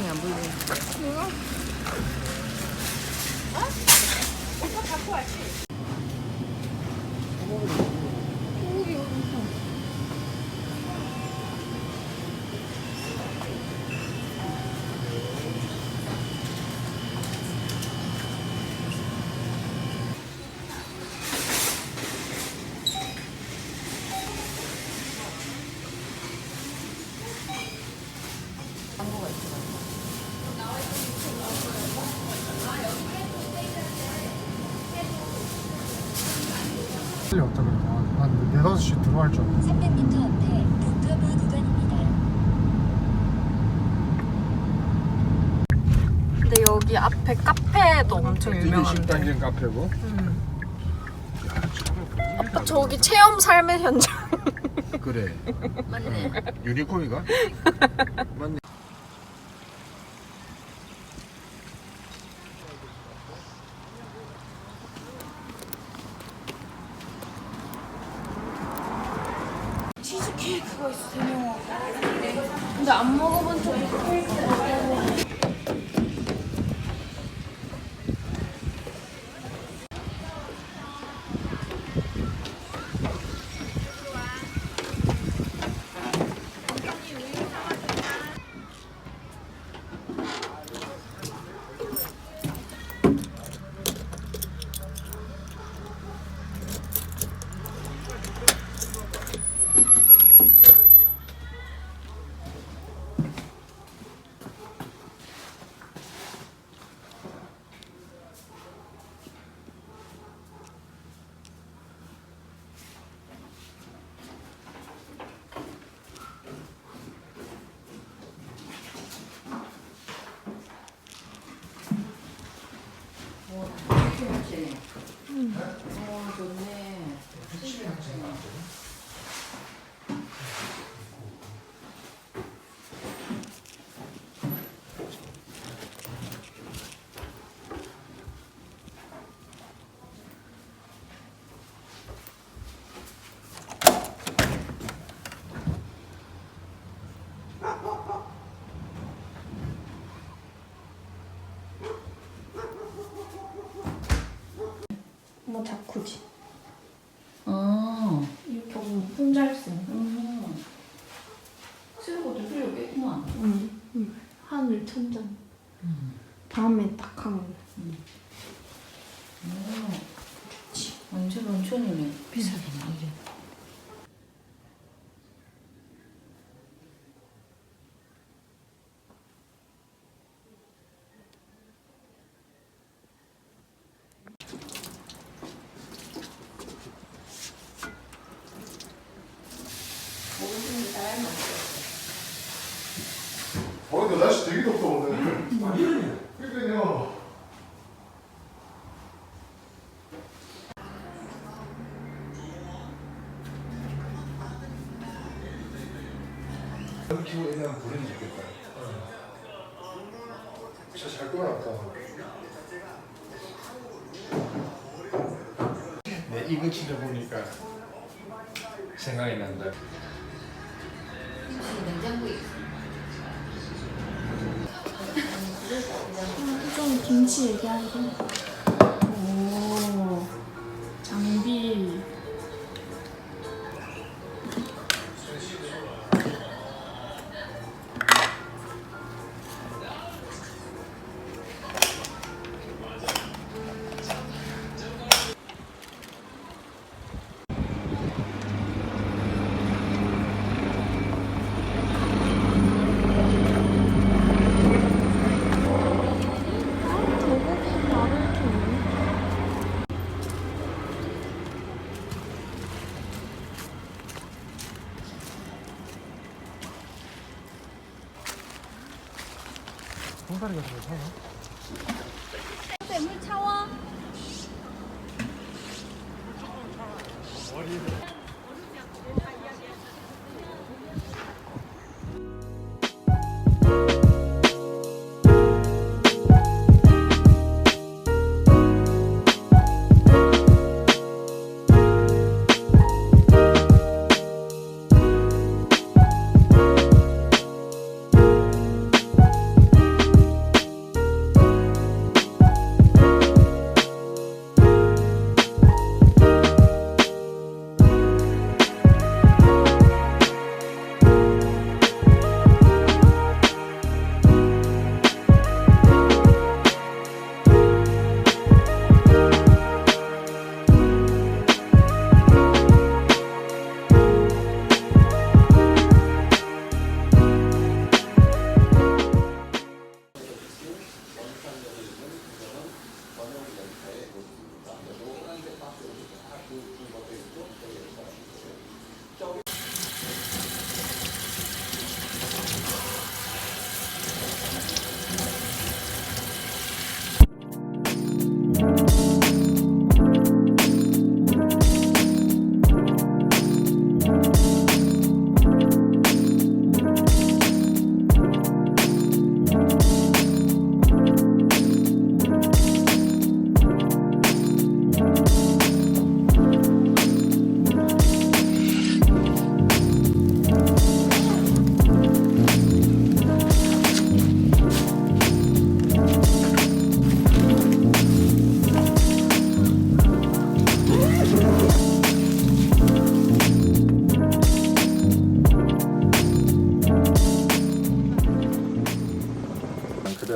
안 보이네. 빨리 왔 다 그래도 한 4, 5시 들어갈 줄 알았는데 300m 앞에 북커브 구간입니다. 근데 여기 앞에 카페도 엄청 유명한데. 식당진 카페고 음. 아, 저기 체험 삶의 현장. 그래 맞네. 유니콘이가? 맞네 치즈케이크가 있어, 대명아. 근데 안 먹어 좋네. 뭐 자쿠지. 어. 이렇게 있는. 음. 수요고도 필요 겠구만. 응. 응. 하늘 천장. 밤에 딱 하면. 완전 온천이네. 비싸겠네, 이게. 어 근데 날씨 되게 덥다 오늘. 그러니까요. 키고 애는 보내면 좋겠다. 진짜 잘 끊어놨다. 네 이거 진짜 보니까 생각이 난다. 냉장고에 있어. 좀 김치 홍다리가 잘 사나? 물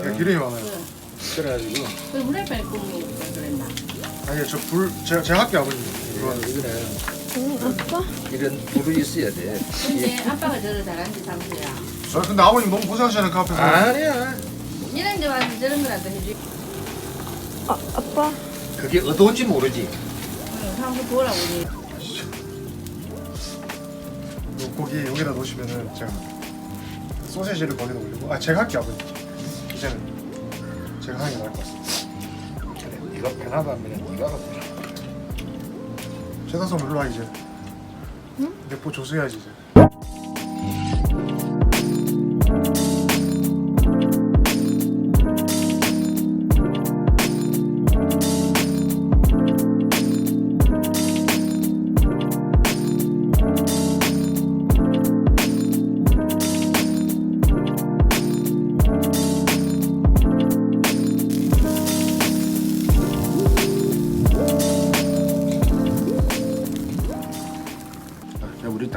기름이 많아요. 그래가지고 왜 후라이팬에 구우면 그랬나? 아니 저불 제가 제가 할게 아버님. 이거 이거는 응, 아빠? 이런 불이 있어야 돼. 근데 아빠가 저를 잘하는지 삼수야. 아 근데 아버님 너무 고생하시잖아요 그 앞에서. 아니야. 이런 데 와서 저런 거라도 해주고 아, 아빠? 그게 어두운지 모르지. 한번 이제. 요 고기 여기다 놓으시면은 제가 소세지를 거기다 올리고 아 제가 할게 아버님. 이제는 제가 하는 게 나을 것 같습니다. 그래, 네가 편하다면 네가 하라. 최다솜 일로 와 이제. 내포 조수해야지 이제.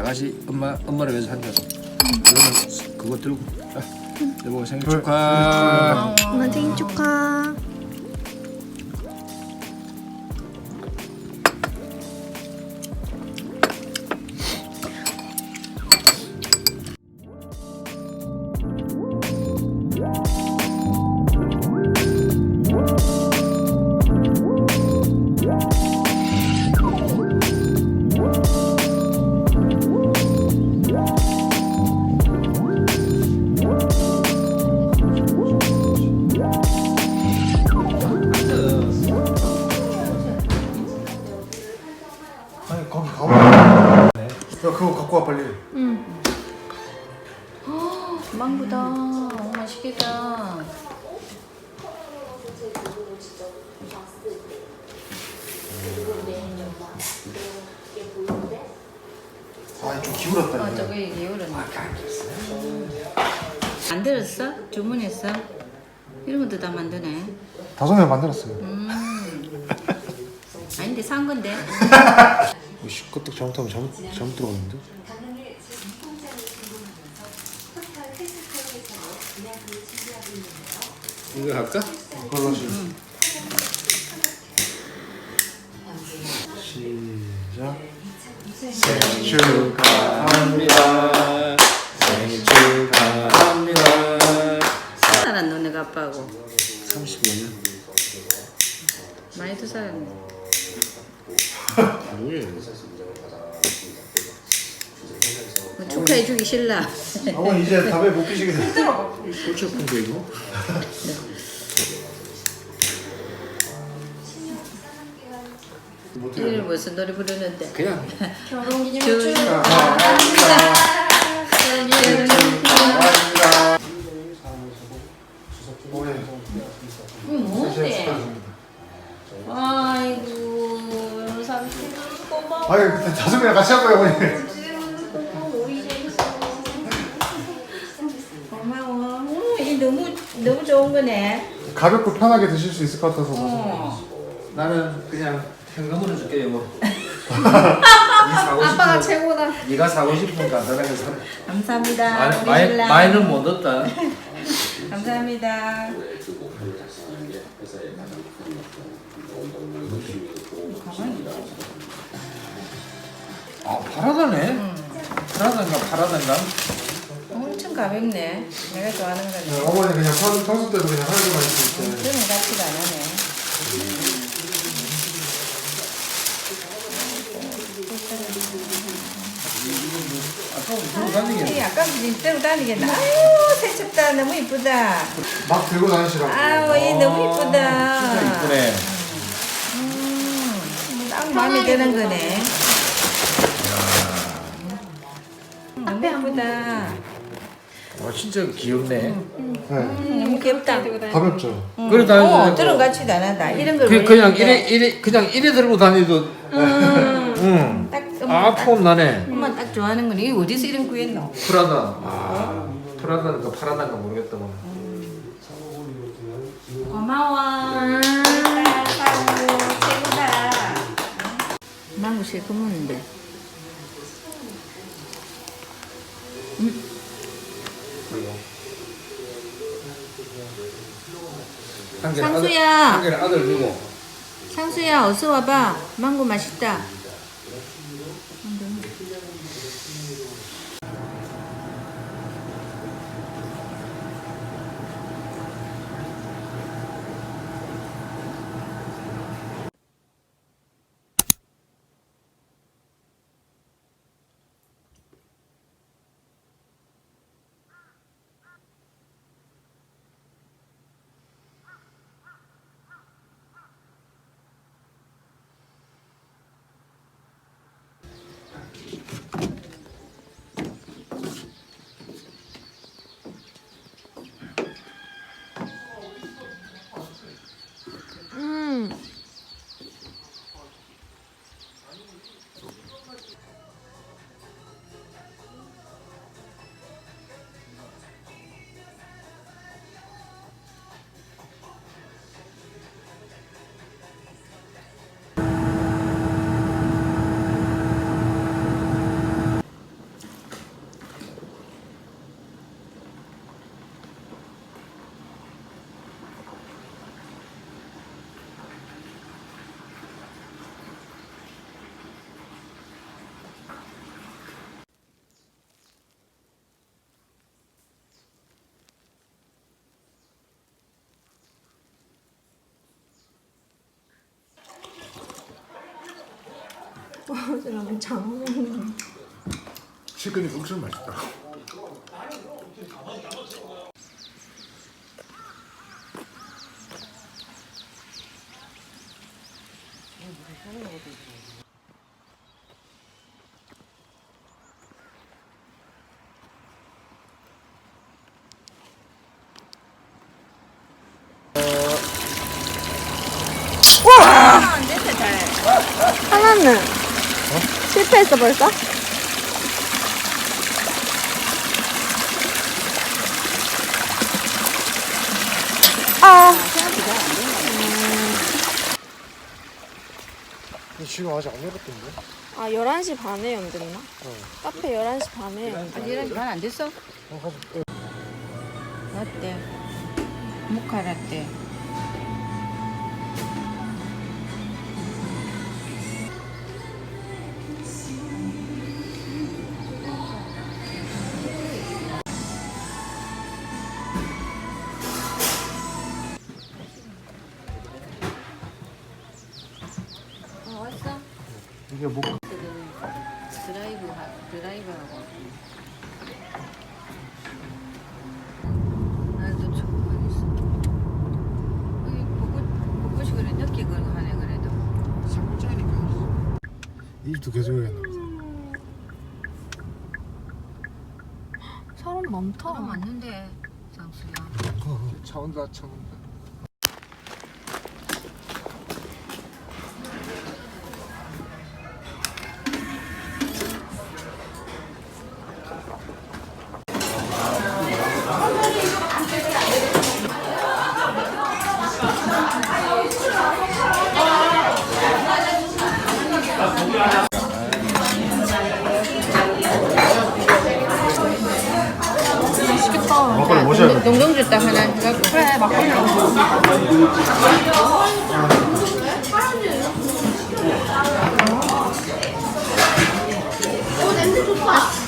같이 엄마 엄마를 위해서 한 잔. 그러면 그거 들고. 자, 여보 생일 그래, 축하. 엄마 생일 축하. 아 좀 기울었다 어, 이제. 저거 이거는. 만들었어? 주문했어? 이런 것도 다 만드네. 다섯 명 만들었어요. 음. 아닌데 산 건데. 씨, 끄떡 잘못하면 잘못 잘못 들어갔는데. 이거 할까? 그걸로 시. 시작. 생일 축하 합니다. 생일 축하합니다. 살았 너 내가 아빠하고. 35년. 많이 더 살았네. 뭐예요? 뭐 축하해주기 싫나? 어머니 이제 담배 못 피시겠네. 꿀쩍쁜데 이거? 이를 무슨 노래 부르는데? 그냥 결혼 기념일 축하. 어머니 이거 뭔데? 축하드립니다. 아이고 삼촌 고마워. 아니 그때 다섯 명 같이 할 거예요 어머니. 고마워. 음, 이 너무 너무 좋은 거네. 가볍고 편하게 드실 수 있을 것 같아서. 어. 나는 그냥 현금으로 줄게 여보. 네 사고 아빠가 싶은 최고다. 거, 네가 사고 싶은 거 간단하게 사. 감사합니다. 많이 우리 많이 신랑. 많이는 못 얻다. 감사합니다. 아 파라다네. 파라단가 파라단가. 엄청 가볍네. 내가 좋아하는 네, 거네. 어머니 그냥 평, 평소 때도 그냥 하는 거만 있을 때. 그런 같지가 안 하네. 아까 무슨 다니게. 이 아까 이대로 다니겠다. 아유 새쳤다. 너무 이쁘다. 막 들고 다니시라고. 아우 이 너무 이쁘다. 진짜 이쁘네. 음, 딱 마음에 드는 거네. 음, 너무 이쁘다. 와 진짜 귀엽네. 네. 너무 귀엽다. 가볍죠. 그러다 어, 들은 같지도 않았다. 이런 걸 그, 그냥 이래 이래 그냥 이래 들고 다니도. 응. 딱아폼 나네. 좋아하는 거네. 이거 어디서 이런 구했노? 프라다. 아 프라다인가 파라단가 모르겠다만. 고마워. 최고 최고다. 망고 실컷 먹는데. 한 개는 상수야. 아들, 한 개는 아들 주고 상수야 어서 와봐. 망고 맛있다. 어제랑 장 먹는 치킨이 엄청 맛있다. 하나는 실패했어 벌써? 아 근데 지금 아직 안 열었던데? 아 11시 반에 연됐나? 카페 11시 반에 아직 11시 반안 됐어? 어. 어, 라떼. 모카 라떼. 일도 계속 해야겠나 보다. 사람 많다 사람 많는데 장수야 차 온다, 차 온다. 막걸리 모셔야 돼. 농동주 딱 하나 해갖고 그래 막걸리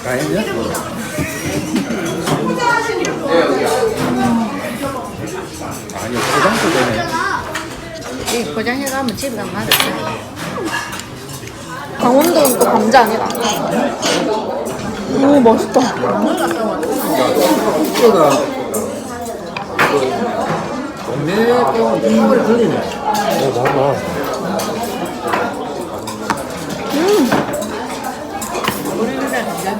다 했냐? 아니 포장도 되네 이 포장해가면 집에 가면 맛없어 강원도는 또 감자 아니라 오 맛있다 동네 거는 정말 들리네 어, 나봐. 우리나라 대답